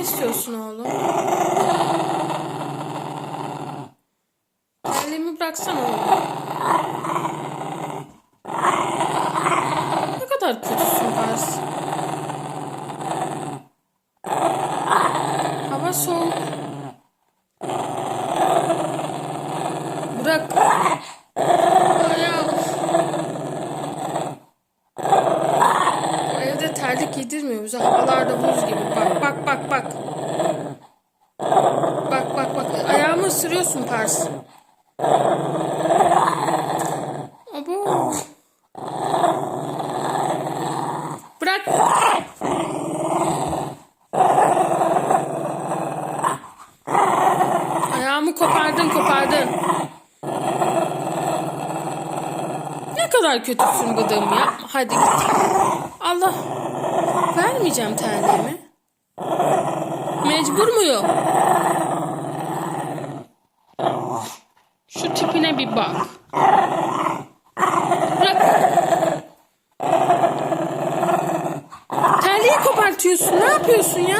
Ne istiyorsun oğlum? Terliğimi bıraksana oğlum. Ne kadar kötüsün Pars. Hava soğuk. Bırak. Terlik giydirmiyor bize. Havalarda buz gibi. Bak bak bak bak. Bak bak bak. Ayağımı ısırıyorsun Pars. Abo. Bırak. Ayağımı kopardın kopardın. Ne kadar kötüsün gıdığım ya. Hadi git. Allah. Vermeyeceğim terliğimi. Mecbur muyum? Şu tipine bir bak. Bırak. Terliği kopartıyorsun. Ne yapıyorsun ya?